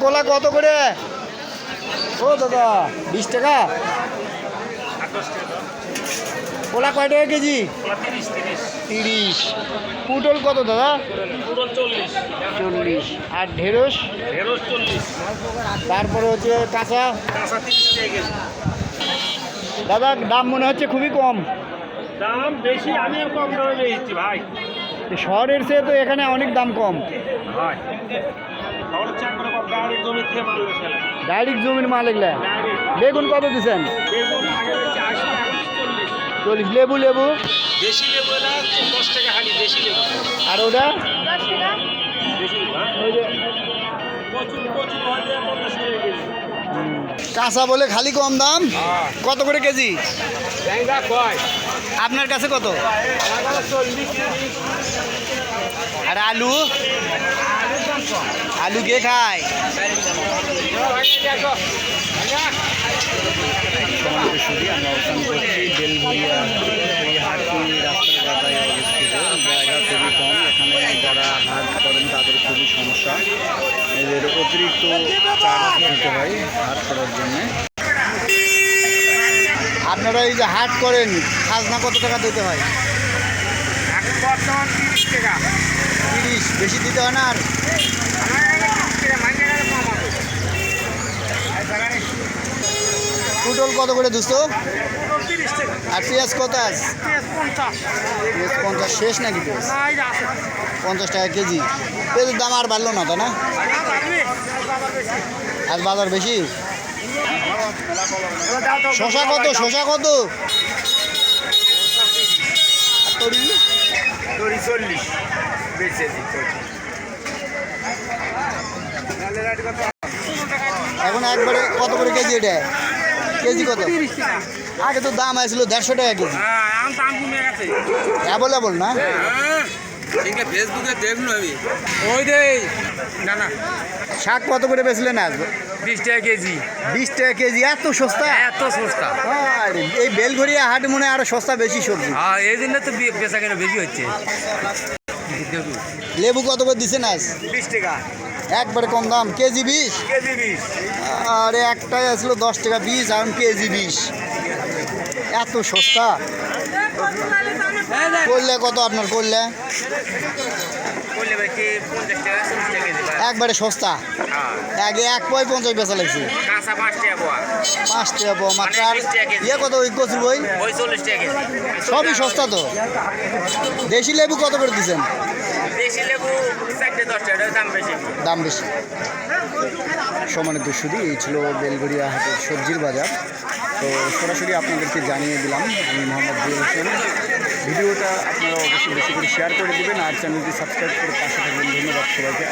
কোলা কত করে? ও দাদা বিশ টাকা? কোলা কয় টাকা কেজি? তিরিশ। পুটল কত দাদা? চল্লিশ। আর ঢেঁড়স? তারপরে হচ্ছে কাঁচা? দাদা দাম মনে হচ্ছে খুবই কম। দাম বেশি আমিও কম দামে ভাই। শহরের চেয়ে তো এখানে অনেক দাম কম। ভাই ডাইরেক্ট জমির মাল এগুলা বেগুন কত দিচ্ছেন চল্লিশ। লেবু লেবু? দেশি লেবু দশ টাকা হালি দেশি লেবু। আর ওটা? হ্যাঁ। হয় কাঁচা বলে খালি কম দাম? কত করে কেজি? আপনার কাছে কত? আর আলু আলু কে খায়? তাদের খুবই সমস্যা এদের অতিরিক্ত চার্জ হয় জন্য আপনারা এই যে হাট করেন, খাজনা কত টাকা দিতে হয়? বর্তমান তিরিশ টাকা। বেশি দিতে হয় না আর পটল কত করে দুশো? আর পেঁয়াজ কত আছে পঞ্চাশ। শেষ নাকি পঞ্চাশ টাকা কেজি। পেঁয়াজের দাম আর বাড়লো না, তাই না? আজ বাজার বেশি? শশা কত? শশা কত? চল্লিশ। বেচে এখন একবারে কত করে কেজি এটা? কেজি কত? আগে তো দাম আসছিল দেড়শো টাকা কেজি। হ্যাঁ এখন দাম কমে গেছে অ্যাভেলেবল না? ফেসবুকে দেখুন আমি ওই দে না না শাক কত করে বেচলেন আজ? বিশ টাকা কেজি। বিশ টাকা কেজি এত সস্তা? এত সস্তা এই বেলঘরিয়া হাট মনে হয় আরও সস্তা বেশি সবজি। আর এই জন্য তো বেচা কেনা বেশি হচ্ছে। লেবু কত করে দিছেন আজ? বিশ টাকা। একবারে কম দাম। কেজি বিশ? কেজি বিশ। আর একটাই আসলো দশ টাকা বিশ আর কেজি বিশ। এত সস্তা? করলে কত আপনার করলে। একবারে সস্তা? হ্যাঁ। আগে এক পয় পঞ্চাশ বেচা লাগছে। পাঁচ টাকা পাও মাত্র ইয়ে কত ওই কচুর বই? সবই সস্তা তো। দেশি লেবু কত করে দিচ্ছেন? দেশি লেবু চারটে দশ টাকা দাম বেশি। সমানিত শুধু এই ছিল বেলগড়িয়া হাটের সবজির বাজার। তো সরাসরি আপনাদেরকে জানিয়ে দিলাম, আমি মোহাম্মদ জিয়া হোসেন। ভিডিওটা আপনারা অবশ্যই বেশি করে শেয়ার করে দেবেন, আর চ্যানেলটি সাবস্ক্রাইব করে পাশে থাকবেন। ধন্যবাদ সবাইকে।